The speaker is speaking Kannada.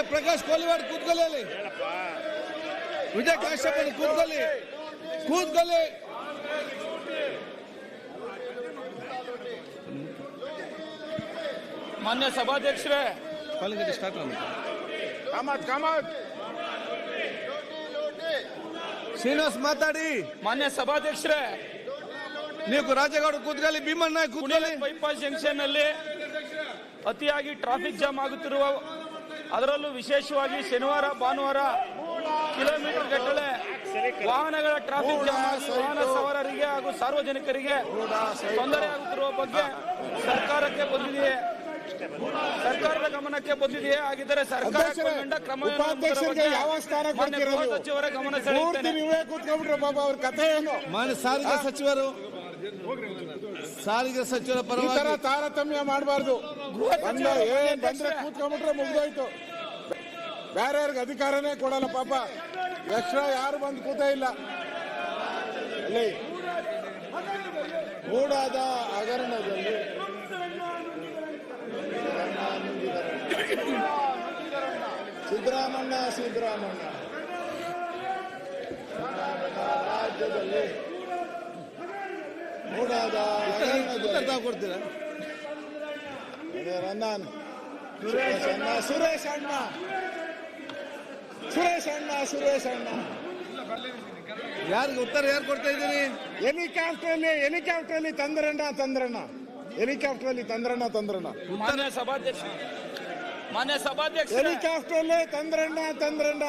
ಏ ಪ್ರಕಾಶ್ ಕೋಲಿವಾಡ್ ಕೂತ್ಕೊಳ್ಳಿ ಅಲ್ಲಿ. ವಿಜಯ್ ಕಾಶ್ಯಪ್ ಅಲ್ಲಿ ಕೂತ್ಕೊಳ್ಳಿ. ಕೂತ್ಕೊಳ್ಳಿ. ಮಾನ್ಯ ಸಭಾಧ್ಯಕ್ಷರೇ. ಕಾಲಿಂಗ್ ಸ್ಟಾರ್ಟ್ ಆಗುತ್ತೆ. ಕಾಮತ್ ಕಾಮತ್ ಶ್ರೀನಿವಾಸ್ ಮಾತಾಡಿ. ಮಾನ್ಯ ಸಭಾಧ್ಯಕ್ಷರೇ. ನೀವು ರಾಜಗೌಡ ಕೂತ್ಕೊಳ್ಳಿ ಭೀಮಣ್ಣ ಕೂತ್ಕೊಳ್ಳಿ. ಬೈಪಾಸ್ ಜಂಕ್ಷನ್ ಅಲ್ಲಿ ಅತಿಯಾಗಿ ಟ್ರಾಫಿಕ್ ಜಾಮ್ ಆಗುತ್ತಿರುವ ಅದರಲ್ಲೂ ವಿಶೇಷವಾಗಿ ಶನಿವಾರ ಭಾನುವಾರ ಕಿಲೋಮೀಟರ್ ಗಟ್ಟಲೆ ವಾಹನಗಳ ಟ್ರಾಫಿಕ್ ಜಾಮ್ ಆಗಿ ವಾಹನ ಸವಾರರಿಗೆ ಹಾಗೂ ಸಾರ್ವಜನಿಕರಿಗೆ ತೊಂದರೆ ಆಗುತ್ತಿರುವ ಬಗ್ಗೆ ಸರ್ಕಾರಕ್ಕೆ ಬಂದಿದೆಯೇ? ಸರ್ಕಾರದ ಗಮನಕ್ಕೆ ಬಂದಿದೆಯೇ? ಆಗಿದ್ದರೆ ಸರ್ಕಾರ ಕ್ರಮ ಯಾವ ಸ್ಥಾನ ಕೊಡ್ತಿರೋದು? ಸಚಿವರ ಗಮನ ಪೂರ್ತಿ ಸೆಳೆಯುತ್ತೇನೆ ಮಾನ್ಯ ಸಾರಿಗೆ ಸಚಿವರು ಸಾರಿಗೆ ಸಚಿವರ ಪರವಾಗಿ ತಾರತಮ್ಯ ಮಾಡಬಾರ್ದು. ಏನ್ ಬಂದ್ರೆ ಕೂತ್ಕೊಂಡ್ಬಿಟ್ರೆ ಮುಗ್ದೋಯ್ತು. ಬೇರೆಯವ್ರಿಗೆ ಅಧಿಕಾರನೇ ಕೊಡಲ್ಲ ಪಾಪ. ಎಕ್ಸ್ಟ್ರಾ ಯಾರು ಬಂದು ಕೂತ ಇಲ್ಲ. ಅಲ್ಲಿ ಮೂಡಾದ ಹಗರಣದಲ್ಲಿ ಸಿದ್ದರಾಮಣ್ಣ ಸಿದ್ದರಾಮಣ್ಣ ರಾಜ್ಯದಲ್ಲಿ ಮೂಡಾದ ಉತ್ತರ ಕೊಡ್ತೀರಾ ಸುರೇಶ್ ಅಣ್ಣ. ಸುರೇಶ್ ಅಣ್ಣ. ಸುರೇಶ್ ಅಣ್ಣ ಸುರೇಶ್ ಅಣ್ಣ. ಯಾರಿಗೆ ಉತ್ತರ ಯಾರು ಕೊಡ್ತಾ ಇದ್ದೀರಿ? ಹೆಲಿಕಾಪ್ಟರ್ ಅಲ್ಲಿ ಹೆಲಿಕಾಪ್ಟರ್ ಅಲ್ಲಿ ತಂದ್ರಣ್ಣ ತಂದ್ರಣ್ಣ ಹೆಲಿಕಾಪ್ಟರ್ ಅಲ್ಲಿ ತಂದ್ರಣ್ಣ ತಂದ್ರಣ್ಣ ಮಾನ್ಯ ಸಭಾಧ್ಯಕ್ಷ. ಮಾನ್ಯ ಸಭಾಧ್ಯಕ್ಷ. ಹೆಲಿಕಾಪ್ಟರ್ ಅಲ್ಲಿ ತಂದ್ರಣ್ಣ ತಂದ್ರಣ್ಣ